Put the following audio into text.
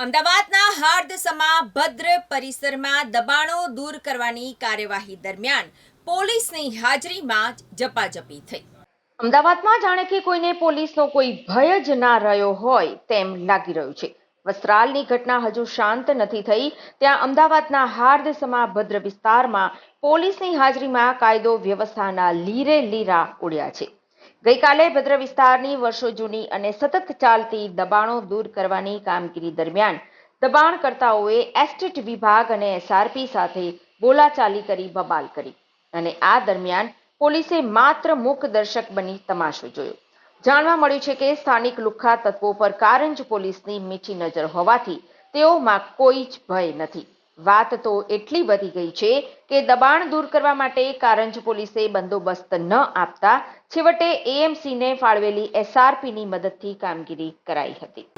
અમદાવાદના હાર્દસમા ભદ્ર પરિસરમાં દબાણો દૂર કરવાની કાર્યવાહી દરમિયાન પોલીસની હાજરીમાં જ ઝપાઝપી થઈ. અમદાવાદમાં જાણે કે કોઈને પોલીસનો કોઈ ભય જ ના રહ્યો હોય તેમ લાગી રહ્યું છે. વસ્ત્રાલની ઘટના હજુ શાંત નથી થઈ. ત્યાં અમદાવાદના હાર્દસમા ભદ્ર વિસ્તારમાં પોલીસની હાજરીમાં કાયદો વ્યવસ્થાના લીરે લીરા ઉડ્યા છે. ગઈકાલે ભદ્ર વિસ્તારની વર્ષો જૂની અને સતત ચાલતી દબાણો દૂર કરવાની કામગીરી દરમિયાન દબાણકર્તાઓએ એસ્ટેટ વિભાગ અને એસઆરપી સાથે બોલાચાલી કરી બબાલ કરી અને આ દરમિયાન પોલીસે માત્ર મૂકદર્શક બની તમાશો જોયો. જાણવા મળ્યું છે કે સ્થાનિક લુખ્ખા તત્વો પર કારંજ પોલીસની મીઠી નજર હોવાથી તેઓમાં કોઈ જ ભય નથી. વાત તો એટલી વધી ગઈ છે કે દબાણ દૂર કરવા માટે કારંજ પોલીસે બંદોબસ્ત ન આપતા છેવટે એએમસીને ફાળવેલી એસઆરપીની મદદથી કામગીરી કરાઈ હતી.